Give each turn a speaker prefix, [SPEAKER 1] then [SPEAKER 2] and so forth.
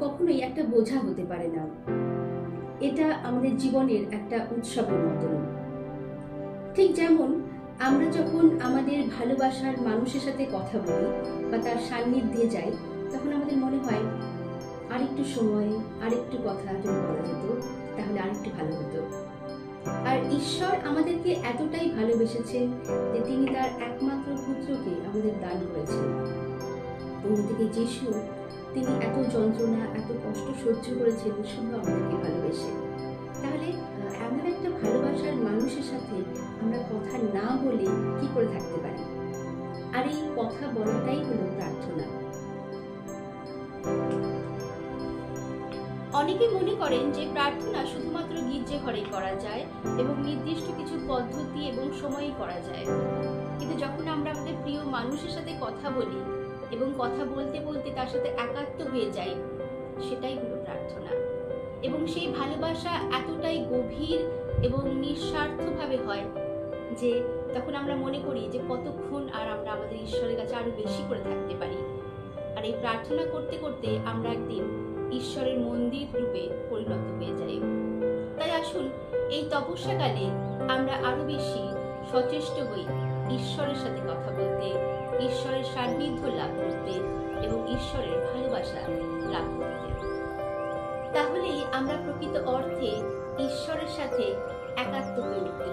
[SPEAKER 1] কখনোই একটা বোঝা হতে পারে না। এটা আমাদের জীবনের একটা উৎসবের মতন ঠিক যেমন আমরা যখন আমাদের ভালোবাসার মানুষের সাথে কথা বলি বা তার সান্নিধ্যে যাই, তখন আমাদের মনে হয়, আরেকটু সময়, আরেকটু কথা যদি বলা যেত, তাহলে আরেকটু ভালো হতো। আর ঈশ্বর আমাদেরকে এতটাই ভালোবেসেছেন যে তিনি তার একমাত্র পুত্রকে আমাদের দান করেছেন। অন্যদিকে যিশু তিনি এত যন্ত্রণা, এত কষ্ট সহ্য করেছেন শুধু আমাদেরকে ভালোবেসে। তাহলে এমন একটা ভালোবাসার মানুষের সাথে আমরা কথা না বলে কি করে থাকতে পারি? আর এই কথা বলাটাই হলো প্রার্থনা।
[SPEAKER 2] অনেকে মনে করেন যে প্রার্থনা শুধুমাত্র গির্জে ঘরে করা যায় এবং নির্দিষ্ট কিছু পদ্ধতি এবং সময়ই করা যায়। কিন্তু যখন আমরা আমাদের প্রিয় মানুষের সাথে কথা বলি এবং কথা বলতে বলতে তার সাথে একাত্ম হয়ে যাই সেটাই হলো প্রার্থনা। এবং সেই ভালোবাসা এতটাই গভীর এবং নিঃস্বার্থভাবে হয় যে তখন আমরা মনে করি যে কতক্ষণ আর আমরা আমাদের ঈশ্বরের কাছে আরও বেশি করে থাকতে পারি। আর এই প্রার্থনা করতে করতে আমরা একদিন ঈশ্বরের মন্দির রূপে পরিণত হয়ে যাই। তাই আসুন, এই তপস্যাকালে আমরা আরও বেশি সচেষ্ট হই ঈশ্বরের সাথে কথা বলতে। ঈশ্বরের ভালোবাসা লাভ করতে তাহলেই আমরা প্রকৃত অর্থে ঈশ্বরের সাথে একাত্ম হয়ে উঠতে